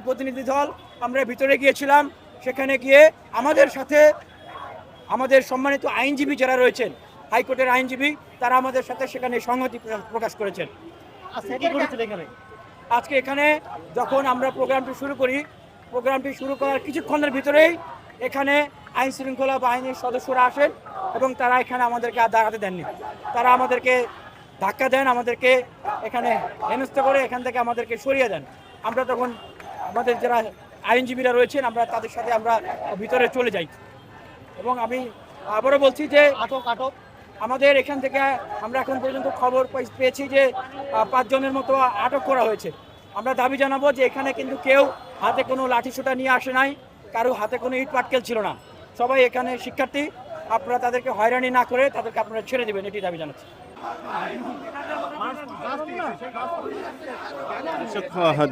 একটি প্রতিনিধি দল আমরা ভিতরে গিয়েছিলাম সেখানে গিয়ে আমাদের সাথে আমাদের সম্মানিত আইনজীবী যারা রয়েছেন হাইকোর্টের আইনজীবী তারা আমাদের সাথে সেখানে সংহতি প্র- প্রকাশ করেছেন। আচ্ছা আজকে এখানে যখন আমরা প্রোগ্রামটি শুরু করি প্রোগ্রামটি শুরু করার কিছুক্ষণের ভিতরেই এখানে আইন শৃঙ্খলা বাহিনীর সদস্যরা আসেন এবং তারা এখানে আমাদেরকে আর দাঁড়াতে দেননি। তারা আমাদেরকে ধাক্কা দেন আমাদেরকে এখানে হেনস্থ করে এখান থেকে আমাদেরকে সরিয়ে দেন। আমরা তখন আমাদের যারা আইনজীবীরা রয়েছেন আমরা তাদের সাথে আমরা ভিতরে চলে যাই। এবং আমি আবারও বলছি যে আটক আটক। আমাদের এখান থেকে আমরা এখন পর্যন্ত খবর পেয়েছি যে পাঁচজনের মতো আটক করা হয়েছে। আমরা দাবি জানাব যে এখানে কিন্তু কেউ হাতে কোনো লাঠি সোটা নিয়ে আসে নাই কারও হাতে কোনো ইট পাটকেল ছিল না। সবাই এখানে শিক্ষার্থী আপনারা তাদেরকে হয়রানি না করে তাদেরকে আপনারা ছেড়ে দেবেন এটি দাবি জানাচ্ছি।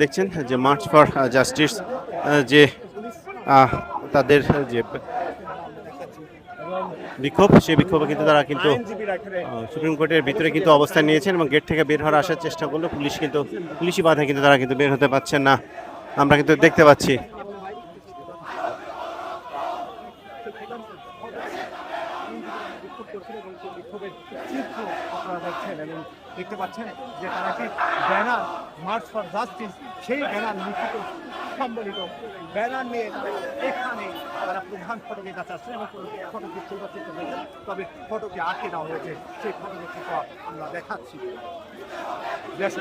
দেখছেন যে মার্চ ফর জাস্টিস যে তাদের যে বিক্ষোভ, সেই বিক্ষোভে কিন্তু তারা কিন্তু সুপ্রিম কোর্টের ভিতরে কিন্তু অবস্থান নিয়েছেন এবং গেট থেকে বের হওয়ার আসার চেষ্টা করল পুলিশ কিন্তু, পুলিশি বাধা কিন্তু তারা কিন্তু বের হতে পারছেন না। আমরা কিন্তু দেখতে পাচ্ছি দেখছেন এবং দেখতে। পাচ্ছেন যে তারা একটি ব্যানার মার্চ ফর জাস্টিস সেই ব্যানার লিখিত সম্বলিত ব্যানার নিয়ে এখানে তারা প্রধান ফটকের কাছে আসছেন এবং ফটকে চেষ্টা করেছেন তবে ফটকে আটকে দেওয়া হয়েছে সেই ফটকের চিত্র আমরা দেখাচ্ছি দেশে